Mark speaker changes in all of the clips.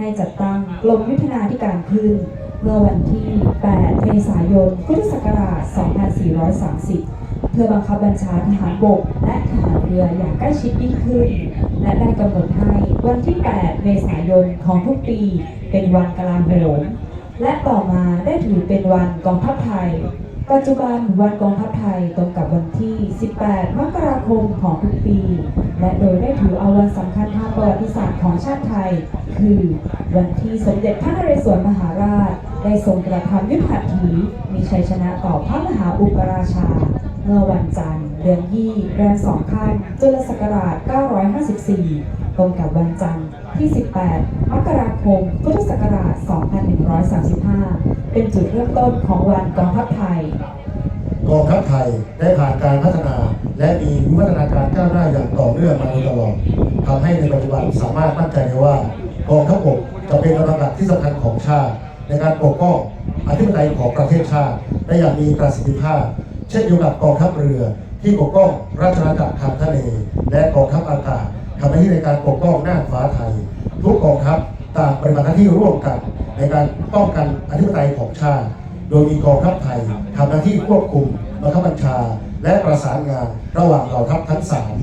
Speaker 1: ให้จัดตั้งกรมยุทธนาธิการขึ้น เมื่อวันที่ 8 เมษายน พุทธศักราช 2430 เพื่อบังคับบัญชาทหารบก และทหารเรืออย่างใกล้ชิดยิ่งขึ้น และได้กำหนดให้วันที่ 8 เมษายนของทุกปี เป็นวันกลาโหมและต่อมาได้ถือเป็นวันกองทัพไทย ปัจจุบันวันกองทัพไทยตรงกับวันที่ 18 มกราคมของทุกปี และโดยได้ถือเอาวันสำคัญทางประวัติศาสตร์ของชาติไทย คือวันที่สมเด็จพระนเรศวรมหาราช ได้ทรงกระทำยุทธหัตถีมีชัยชนะต่อพระมหาอุปราชา เมื่อวันจันทร์ เดือนยี่แรมสองค่ำจุลศักราช 954 ตรงกับวันจันทร์ ที่ 18 มกราคม พุทธศักราช 2135 เป็นจุดเริ่มต้นของวันกองทัพไทย
Speaker 2: กองทัพไทยได้ผ่านการพัฒนา และมีวิวัฒนาการก้าวหน้าอย่างต่อเนื่องมาโดยตลอดทำให้ในปัจจุบันสามารถมั่นใจได้ว่ากองทัพบกจะเป็นกำลังหลักที่สำคัญของชาติ ในการปกป้องอธิปไตยของประเทศชาติได้อย่างมีประสิทธิภาพ เช่นเดียวกับกองทัพเรือที่ปกป้องราชอาณาจักรทางทะเลและกองทัพอากาศทำหน้าที่ในการปกป้องน่านฟ้าไทย ทุกกองทัพต่างปฏิบัติหน้าที่ร่วมกัน ในการป้องกันอธิปไตยของชาติ โดยมีกองทัพไทยทำหน้าที่ควบคุมบังคับบัญชา และประสานงานระหว่างเหล่าทัพทั้งสาม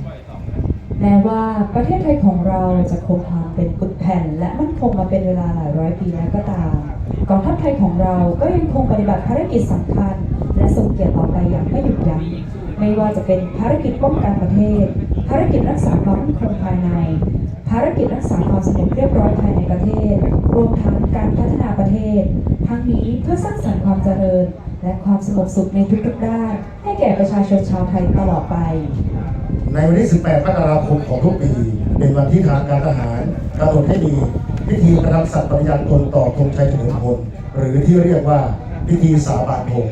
Speaker 1: แม้ว่าประเทศไทยของเราจะคงความเป็นปึกแผ่น และมั่นคงมาเป็นเวลาหลายร้อยปีแล้วก็ตามกองทัพไทยของเราก็ยังคงปฏิบัติภารกิจสำคัญ และทรงเกียรติต่อไปอย่างไม่หยุดยั้งไม่ว่าจะเป็นภารกิจป้องกันประเทศ ภารกิจรักษาความมั่นคงภายใน ภารกิจรักษาความสงบเรียบร้อยภายในประเทศ รวมทั้งการพัฒนาประเทศ ทั้งนี้เพื่อสร้างสรรค์ความเจริญ และความสงบสุขในทุกๆด้านให้แก่ประชาชนชาวไทยตลอดไป
Speaker 2: ในวันที่ 18 มกราคมของทุกปี เป็นวันที่ทางการทหารกำหนดให้มีพิธีกระทำสัตย์ปฏิญาณตนต่อธงชัยเฉลิมพลหรือที่เรียกว่าพิธีสาบานธง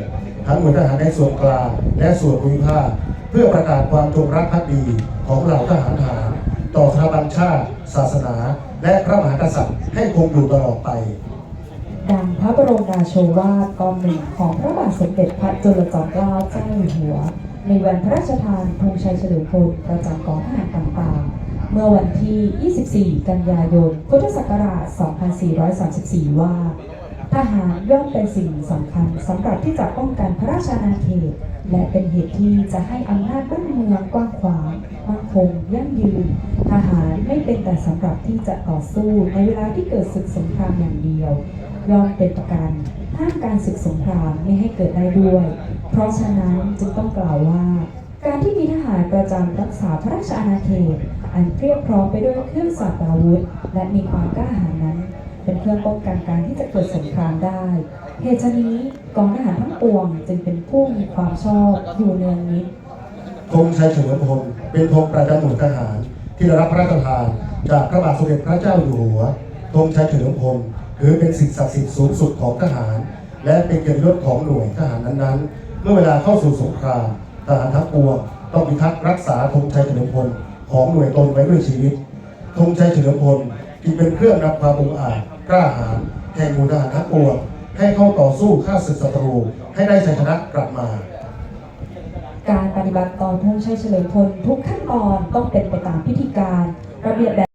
Speaker 2: ทั้งหน่วยทหารในส่วนกลางและส่วนภูมิภาคเพื่อประกาศความจงรักภักดีของเหล่าทหารหาร ต่อสถาบันชาติ ศาสนา และพระมหากษัตริย์ให้คงอยู่ตลอดไป
Speaker 1: ดังพระบรมราโชวาทกองหนึ่งของพระบาทสมเด็จพระจุลจอมเกล้าเจ้าอยู่หัว ในวันพระราชทานธงชัยเฉลิมพลประจำกองทหารต่างๆ เมื่อวันที่ 24 กันยายน พุทธศักราช 2434 ว่า ทหารย่อมเป็นสิ่งสำคัญสำหรับที่จะป้องกันพระราชอาณาเขต และเป็นเหตุที่จะให้อำนาจบ้านเมืองกว้างขวาง คงยั่งยืน ทหารไม่เป็นแต่สำหรับที่จะต่อสู้ในเวลาที่เกิดศึกสงครามอย่างเดียว ย่อมเป็นประกันห้ามการศึกสงครามไม่ให้เกิดได้ด้วย เพราะฉะนั้นจึงต้องกล่าวว่า การที่มีทหารประจำรักษาพระราชอาณาเขตอันเพียบพร้อมไปด้วยเครื่องสัตอาวุธ และมีความกล้าหาญนั้น เป็นเครื่องป้องกันการที่จะเกิดสงครามได้เหตุนี้กองทหารทั้งปวงจึงเป็นผู้มีความชอบอยู่เนืองนิด
Speaker 2: ธงชัยเฉลิมพลเป็นธงประจำหน่วยทหาร ที่ได้รับพระราชทาน จากพระบาทสมเด็จพระเจ้าอยู่หัวธงชัยเฉลิมพลถือเป็นสิ่งศักดิ์สิทธิ์สูงสุดของทหาร และเป็นเกียรติยศของหน่วยทหารนั้นๆ เมื่อเวลาเข้าสู่สงครามทหารทั้งปวงต้องพิทักษ์รักษาธงชัยเฉลิมพลของหน่วยตนไว้ด้วยชีวิตธงชัยเฉลิมพลจึงเป็นเครื่องนำความองอาจกล้าหาญแห่งหมู่ทหารทั้งปวงให้เข้าต่อสู้ฆ่าศึกศัตรูให้ได้ชัยชนะกลับมา
Speaker 1: การปฏิบัติต่อธงชัยเฉลิมพลทุกขั้นตอนต้องเป็นไปตามพิธีการระเบียบแบบ